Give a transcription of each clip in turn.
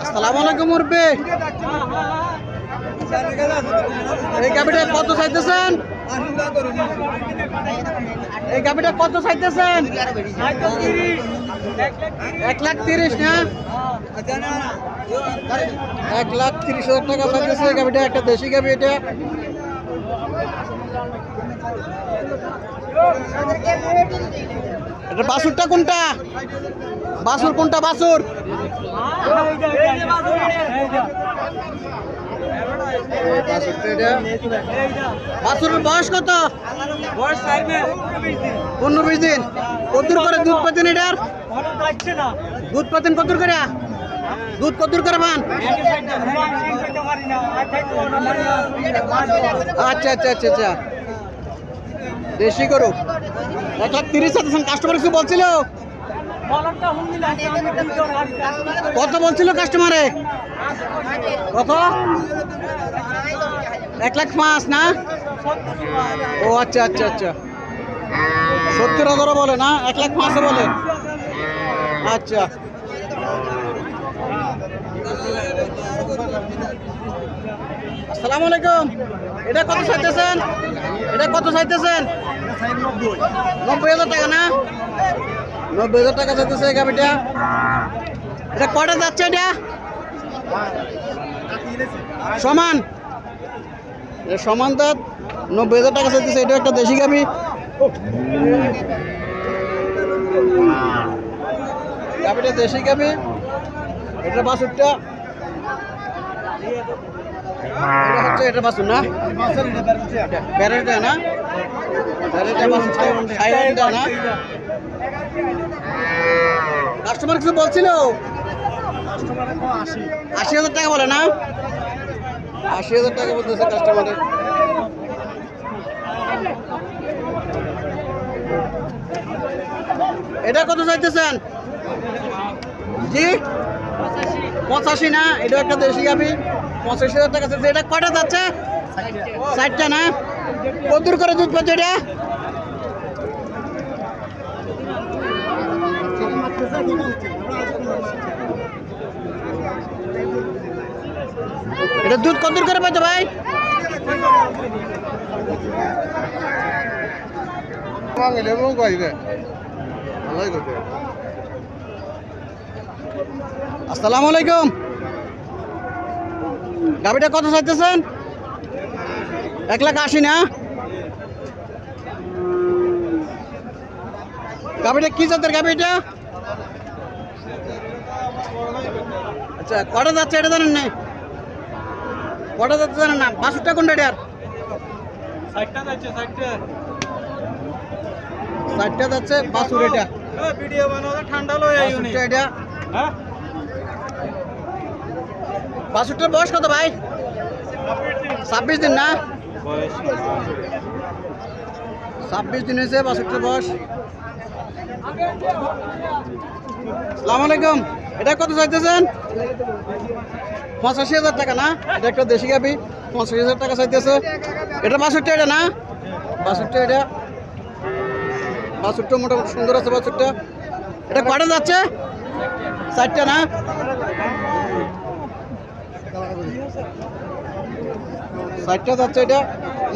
আসসালামু আলাইকুম মুরব্বি এই গাবিটা কত চাইতেছেন? এই গাবিটা কত চাইতেছেন? এক লাখ তিরিশ না এক লাখ তিরিশ হাজার টাকা চাইতেছে গাবিটা একটা দেশি গাবি এটা। এটা বাসুরটা কোনটা? বাসুর কোনটা, বাসুর? বয়স কত? পনেরো বিশ দিন। দুধ দুধ কতদূর করে? দুধ করে আচ্ছা আচ্ছা আচ্ছা আচ্ছা। দেশি গরু এক লাখ তিরিশ হাজার কাস্টমার কিছু বলছিল? কত বলছিল কাস্টমারে কত? এক লাখ পাঁচ, না? ও আচ্ছা আচ্ছা আচ্ছা। সত্তর হাজারও বলে, না? এক লাখ পাঁচও বলে। আচ্ছা। আসসালামু আলাইকুম। এটা কত চাইতেছেন? এটা কত চাইতেছেন? নব্বই হাজার টাকা না? নব্বই হাজার টাকা চাইতেছে গাড়িটা এটা কটা যাচ্ছে এটা? সমান? সমান দাঁত নব্বই হাজার টাকা চাইতেছে, এটা একটা দেশি গাবি গাবিটা দেশি গাবি এটা বাসুরটা এটা না? না? কাস্টমার কিছু বলছিল? আশি হাজার টাকা বলে না? আশি হাজার টাকা বলতেছে কাস্টমারের এটা কত চাইতেছেন? জি? পঁচাশি না এটা একটা দেশি গাবি পঁচাশি হাজার টাকা এটা কটা যাচ্ছে? ষাটটা না? কত করে দুধ পাচ্ছে এটা? এটা দুধ কত করে পাচ্ছে ভাই? আসসালামু আলাইকুম। গাবিটা কত চাইতেছেন? এক লাখ আশি না? গাবিটা কি জাতের গাবি এটা? আচ্ছা কটা যাচ্ছে এটা জানেন না কটা যাচ্ছে জানেন না বাসুরটা কোনটা এটার? ষাটটা যাচ্ছে বাসুর এটা। ঠান্ডা লয় এটা। হ্যাঁ? বাসুরটার বয়স কত ভাই? ছাব্বিশ দিন না? ছাব্বিশ দিন হয়েছে বাসুরটার বয়স। সালাম আলাইকুম। এটা কত চাইতেছেন? পঁচাশি হাজার টাকা না? এটা একটা দেশি গাবি পঁচাশি হাজার টাকা চাইতেছে। এটা বাসুরটা এটা না? বাসুরটা এটা। বাসুরটা মোটামুটি সুন্দর আছে বাসুরটা এটা কটা যাচ্ছে? চারটা না? সাইডটা যাচ্ছে এটা।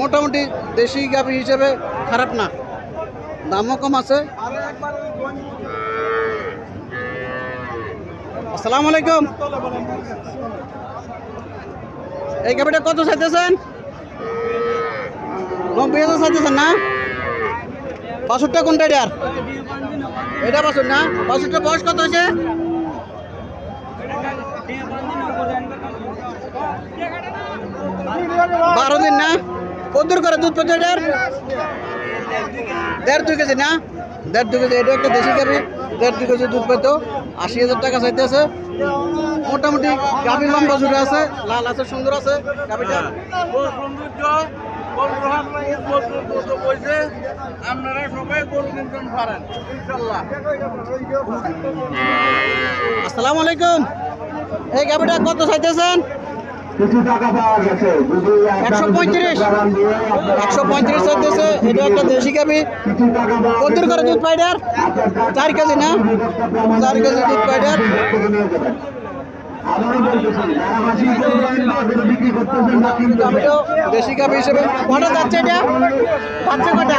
মোটামুটি দেশি গাভি হিসেবে খারাপ না। দামও কম আছে। আসসালামু আলাইকুম। এই গাভিটা কত চাইতেছেন? নব্বই হাজার চাইতেছেন না? বাসুরটা কোনটা এটার? এটা বাসুর না? বাসুরটা বয়স কত হয়েছে? বারো দিন না? কত দূর করে দুধ পেতে এটার? দেড় দুই কেজি না? দেড় দুই কেজি, এটা একটা দেশি গাবি দেড় দুই কেজি দুধ পেতো। আশি হাজার টাকা চাইতেছে মোটামুটি গাভীর লম্বা জুড়ে আছে, লাল আছে, সুন্দর আছে গাভীটা। আপনারা আসসালামু আলাইকুম। এই গাভীটা কত চাইতেছেন? কিছু টাকা পাওয়া গেছে। একশো পঁয়ত্রিশ একশো পঁয়ত্রিশ চাইতেছে এটা একটা দেশি কত করে দুধ পাইডার? চার কেজি না? চার কেজি দুধ পাইডার। দেশি গাভি হিসেবে। কটা যাচ্ছে এটা? বাচ্চা কটা?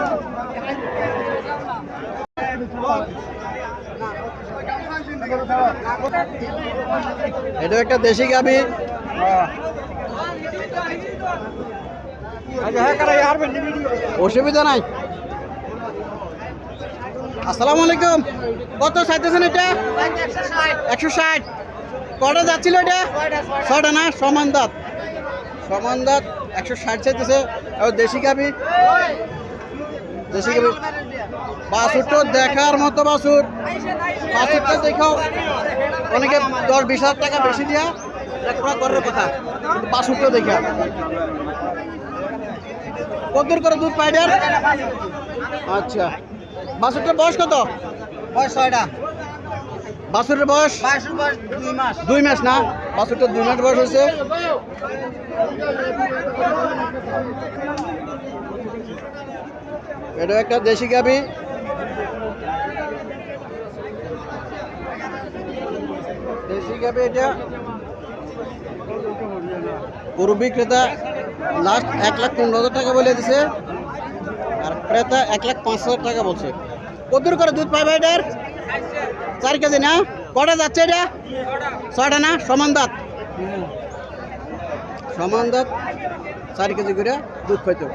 এটা একটা দেশি গাভি। অসুবিধা নাই। আসসালামু আলাইকুম। কত চাইতেছেন এটা? একশো ষাট। কটা যাচ্ছিল এটা? ছটা না? সমান দাঁত। সমান দাঁত। একশো ষাট চাইতেছে আর দেশি গাবি দেশি বাছুরটা দেখার মতো বাসুর। বাছুরটা দেখাও অনেকে দশ বিশ হাজার টাকা বেশি দিয়া একটা করার কথা বাছুরটা দেখা। কত দূর করে দুধ পাইডার আচ্ছা। বাছুরটার বয়স কত? বয়স ছয়টা। বাছুরের বয়স? দুই মাস। না? বাছুরটা দুই মাস বয়স হয়েছে। এটা একটা দেশি গাবি দেশি গাবি এটা। গরু বিক্রেতা লাস্ট এক লাখ পনেরো হাজার টাকা বলে দিছে। আর ক্রেতা এক লাখ পাঁচ হাজার টাকা বলছে। কত করে দুধ পাইবে এটার? চার কেজি না? কটা যাচ্ছে এটা? ছয়টা না? সমান দাঁত? সমান দাঁত, চার কেজি করে দুধ পাইতো।